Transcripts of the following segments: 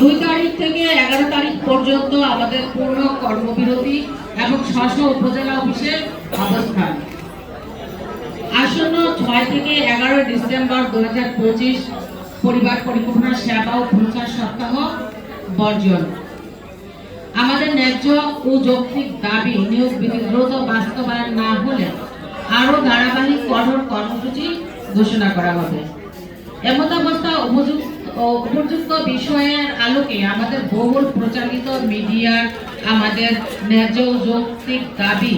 দুই তারিখ থেকে এগারো তারিখ পর্যন্ত আমাদের পূর্ণ কর্মবিরতি এবং স্ব উপজেলা অফিসে অবস্থান। আসন্ন ছয় থেকে এগারো ডিসেম্বর দু হাজার পঁচিশ পরিবার পরিকল্পনা, সেবা ও প্রচার সপ্তাহ বর্জন। আমাদের ন্যায্য ও যৌক্তিক দাবি, নিয়োগ বিধি দ্রুত বাস্তবায়ন না হলে আরও ধারাবাহিক কঠোর কর্মসূচি ঘোষণা করা হবে। এমতাবস্থা উপযুক্ত উপযুক্ত বিষয়ের আলোকে আমাদের বহুল প্রচারিত মিডিয়ার আমাদের ন্যায্য যৌক্তিক দাবি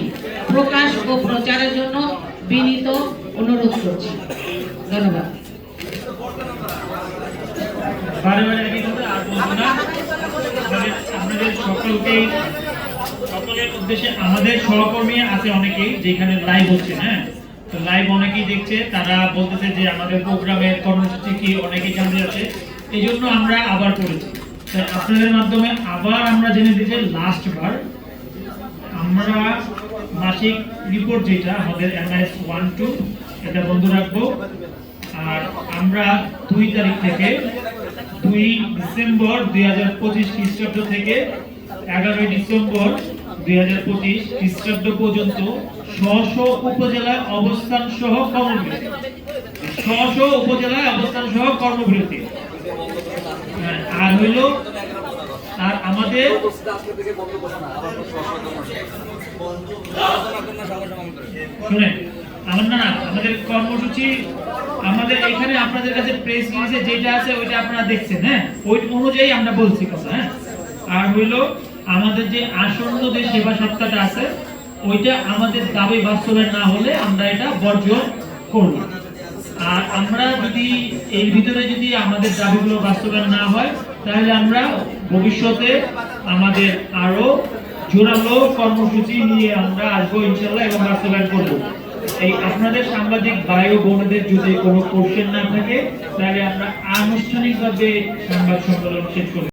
প্রকাশ ও প্রচারের জন্য বিনীত অনুরোধ করছি। ধন্যবাদ। আপনাদের সকলের উদ্দেশ্যে আমাদের সহকর্মী আছে অনেকেই, যেখানে লাইভ হচ্ছে হ্যাঁ? লাইভ অনেকেই দেখছে, তারা বলতেছে যে আমাদের প্রোগ্রামের কর্মসূচি কি অনেকেই জানতে এই জন্য আমরা আবার করেছি। আপনাদের মাধ্যমে আবার আমরা জেনে আমরা মাসিক রিপোর্ট যেটা, আমাদের এমআইএস ওয়ান টু এটা বন্ধ রাখব। আর আমরা দুই তারিখ থেকে, দুই ডিসেম্বর দুই হাজার পঁচিশ খ্রিস্টাব্দ থেকে এগারোই ডিসেম্বর হ্যাঁ, শুনেন আমার না আমাদের কর্মসূচি আমাদের এখানে আপনাদের কাছে প্রেস রিলিজে যেটা আছে ওইটা আপনারা দেখছেন হ্যাঁ? ওই অনুযায়ী আমরা বলছি কথা হ্যাঁ? আর হইল আমাদের যে আসন্ন যে সেবা সপ্তাহটা আছে, ওইটা আমাদের দাবি বাস্তবায়ন না হলে আমরা এটা বর্জন করব। আর আমরা যদি এর ভিতরে যদি আমাদের দাবিগুলো বাস্তবায়ন না হয়, তাহলে আমরা ভবিষ্যতে আমাদের আরও জোরালো কর্মসূচি নিয়ে আমরা আসব ইনশাল্লাহ এবং বাস্তবায়ন করব। এই আপনাদের সাংবাদিক ও বোনদের যদি কোনো কোশ্চেন না থাকে, তাহলে আমরা আনুষ্ঠানিকভাবে সংবাদ সম্মেলন শেষ করি